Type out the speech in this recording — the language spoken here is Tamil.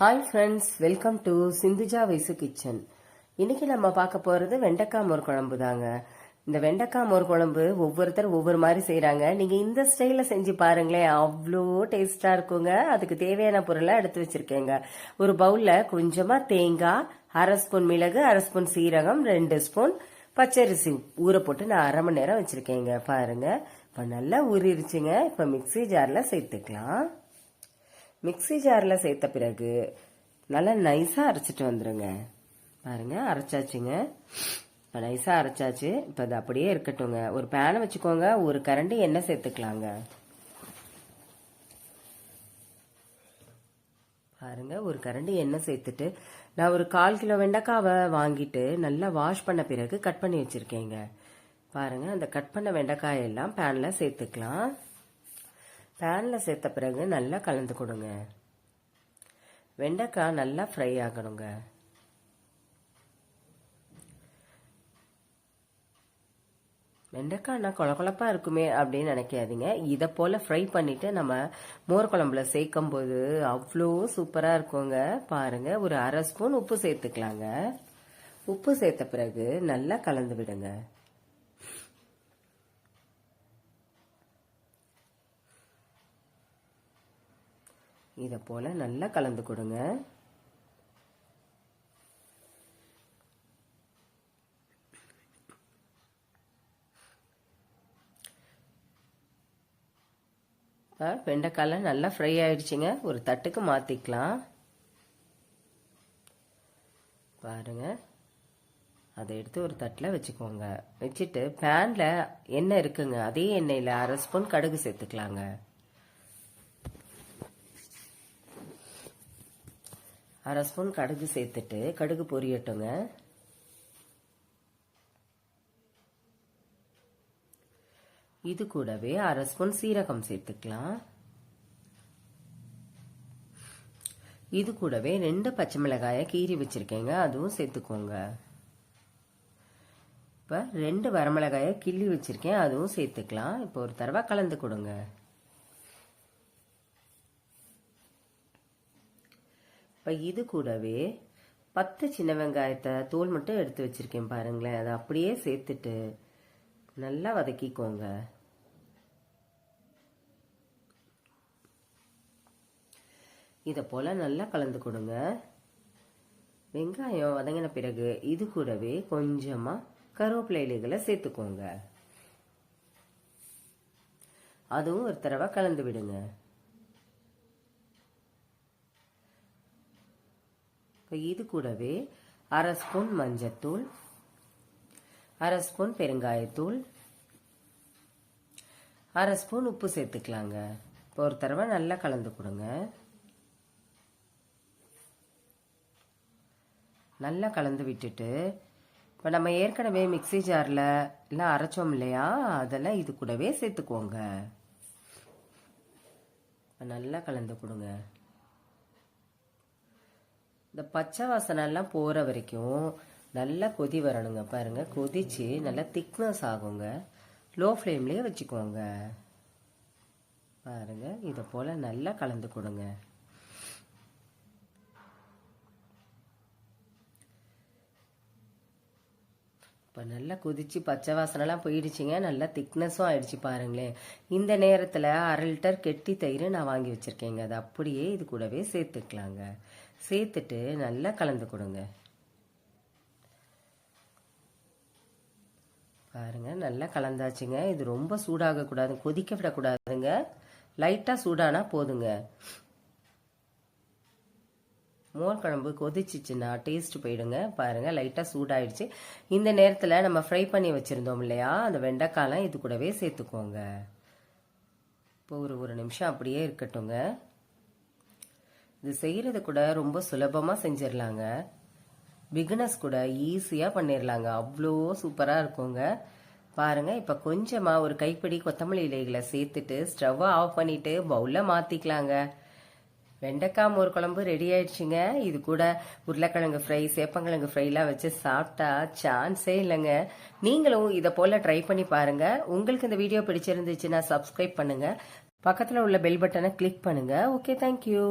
Hi friends welcome to Sindhuja Vaishu kitchen இன்னைக்கு நம்ம பார்க்க போகிறது வெண்டைக்காய் மோர் குழம்பு தாங்க. இந்த வெண்டைக்காய் மோர் குழம்பு ஒவ்வொருத்தர் ஒவ்வொரு மாதிரி செய்கிறாங்க நீங்கள் இந்த ஸ்டைலில் செஞ்சு பாருங்களேன் அவ்வளோ டேஸ்ட்டாக இருக்குங்க. அதுக்கு தேவையான பொருளை எடுத்து வச்சுருக்கேங்க. ஒரு பவுலில் கொஞ்சமாக தேங்காய் அரை ஸ்பூன் மிளகு அரை ஸ்பூன் சீரகம் ரெண்டு ஸ்பூன் பச்சரிசி. ஊற போட்டு நான் அரை மணி நேரம் வச்சுருக்கேங்க. பாருங்கள் இப்போ நல்லா ஊறிடுச்சுங்க இப்போ மிக்ஸி ஜாரில் சேர்த்துக்கலாம். மிக்ஸி ஜாரில் சேர்த்த பிறகு நல்லா நைஸாக அரைச்சிட்டு வந்துடுங்க பாருங்கள் அரைச்சாச்சுங்க. இப்போ நைஸாக அரைச்சாச்சு. இப்போ அது அப்படியே இருக்கட்டுங்க ஒரு பேனை வச்சுக்கோங்க. ஒரு கரண்டி எண்ணெய் சேர்த்துக்கலாங்க. பாருங்க ஒரு கரண்டி எண்ணெய் சேர்த்துட்டு நான் ஒரு கால் கிலோ வெண்டைக்காவை வாங்கிட்டு நல்லா வாஷ் பண்ண பிறகு கட் பண்ணி வச்சுருக்கேங்க. பாருங்கள் அந்த கட் பண்ண வெண்டைக்காயெல்லாம் பேனில் சேர்த்துக்கலாம். பேனில் சேர்த்த பிறகு நல்லா கலந்து கொடுங்க. வெண்டைக்காய் நல்லா ஃப்ரை ஆகணுங்க. வெண்டைக்காய்னா கொல இருக்குமே அப்படின்னு நினைக்காதீங்க. இதை போல் ஃப்ரை பண்ணிவிட்டு நம்ம மோர் குழம்புல சேர்க்கும் போது அவ்வளோ சூப்பராக இருக்குங்க. பாருங்கள் ஒரு அரை ஸ்பூன் உப்பு சேர்த்துக்கலாங்க. உப்பு சேர்த்த பிறகு நல்லா கலந்து விடுங்க. இதை போல நல்லா கலந்து கொடுங்க. இப்போ வெண்டைக்காயில் நல்லா ஃப்ரை ஆயிடுச்சுங்க. ஒரு தட்டுக்கு மாற்றிக்கலாம் பாருங்க. அதை எடுத்து ஒரு தட்டில் வச்சுக்கோங்க. வச்சுட்டு பேனில் எண்ணெய் இருக்குங்க. அதே எண்ணெயில் அரை ஸ்பூன் கடுகு சேர்த்துக்கலாங்க. அரை ஸ்பூன் கடுகு சேர்த்துட்டு கடுகு பொரியட்டுங்க. இது கூடவே அரை ஸ்பூன் சீரகம் சேர்த்துக்கலாம். இது கூடவே ரெண்டு பச்சை மிளகாயை கீறி வச்சிருக்கேங்க அதுவும் சேர்த்துக்கோங்க. இப்போ ரெண்டு வரமிளகாயை கிள்ளி வச்சிருக்கேன் அதுவும் சேர்த்துக்கலாம். இப்போ ஒரு தடவை கலந்து கொடுங்க. இப்போ இது கூடவே பத்து சின்ன வெங்காயத்தை தோல் மட்டும் எடுத்து வச்சிருக்கேன் பாருங்களேன். அதை அப்படியே சேர்த்துட்டு நல்லா வதக்கிக்கோங்க. இதை போல் நல்லா கலந்து கொடுங்க. வெங்காயம் வதங்கின பிறகு இது கூடவே கொஞ்சமாக கருவேப்பிலை இலைகளை சேர்த்துக்கோங்க. அதுவும் ஒரு தடவை கலந்து விடுங்க. இப்போ இது கூடவே அரை ஸ்பூன் மஞ்சத்தூள் அரை ஸ்பூன் பெருங்காயத்தூள் அரை ஸ்பூன் உப்பு சேர்த்துக்கலாங்க. இப்போ ஒரு தடவை நல்லா கலந்து கொடுங்க. நல்லா கலந்து விட்டுட்டு இப்போ நம்ம ஏற்கனவே மிக்சி ஜாரில் எல்லாம் அரைச்சோம் இல்லையா? அதெல்லாம் இது கூடவே சேர்த்துக்கோங்க. நல்லா கலந்து கொடுங்க. இந்த பச்சை வாசனெல்லாம் போகிற வரைக்கும் நல்லா கொதி வரணுங்க பாருங்க. கொதிச்சு நல்லா திக்னஸ் ஆகுங்க. லோ ஃப்ளேம்லேயே வச்சுக்கோங்க. பாருங்க இதை போல் நல்லா கலந்து கொடுங்க. இப்போ நல்லா கொதிச்சு பச்சை வாசனைலாம் போயிடுச்சுங்க. நல்லா திக்னஸும் ஆயிடுச்சு பாருங்களேன். இந்த நேரத்தில் அரை லிட்டர் கெட்டி தயிர் நான் வாங்கி வச்சுருக்கேங்க. அது அப்படியே இது கூடவே சேர்த்துக்கலாங்க. சேர்த்துட்டு நல்லா கலந்து கொடுங்க. பாருங்க நல்லா கலந்தாச்சுங்க. இது ரொம்ப சூடாகக்கூடாது கொதிக்க விடக்கூடாதுங்க லைட்டாக சூடானா போதுங்க. மோர் குழம்பு கொதிச்சிச்சுன்னா டேஸ்ட் போயிடுங்க. பாருங்கள் லைட்டாக சூடாயிடுச்சு. இந்த நேரத்தில் நம்ம ஃப்ரை பண்ணி வச்சுருந்தோம் இல்லையா அந்த வெண்டைக்காலாம் இது கூடவே சேர்த்துக்கோங்க. இப்போ ஒரு ஒரு நிமிஷம் அப்படியே இருக்கட்டுங்க இது செய்கிறது கூட ரொம்ப சுலபமாக செஞ்சிடலாங்க பிகினர்ஸ் கூட ஈஸியாக பண்ணிடலாங்க அவ்வளோ சூப்பராக இருக்குங்க. பாருங்க இப்போ கொஞ்சமாக ஒரு கைப்பிடி கொத்தமல்லி இலைகளை சேர்த்துட்டு ஸ்டவ்வை ஆஃப் பண்ணிட்டு பவுலில் மாற்றிக்கலாங்க வெண்டைக்காய் மோர் குழம்பு ரெடி ஆயிடுச்சுங்க. இது கூட உருளைக்கிழங்கு ஃப்ரை சேப்பங்கிழங்கு ஃப்ரைலாம் வச்சு சாப்பிட்டா சான்ஸே இல்லைங்க. நீங்களும் இதை போல் ட்ரை பண்ணி பாருங்க. உங்களுக்கு இந்த வீடியோ பிடிச்சிருந்துச்சுன்னா சப்ஸ்கிரைப் பண்ணுங்க. பக்கத்தில் உள்ள பெல் பட்டனை கிளிக் பண்ணுங்க. Okay thank you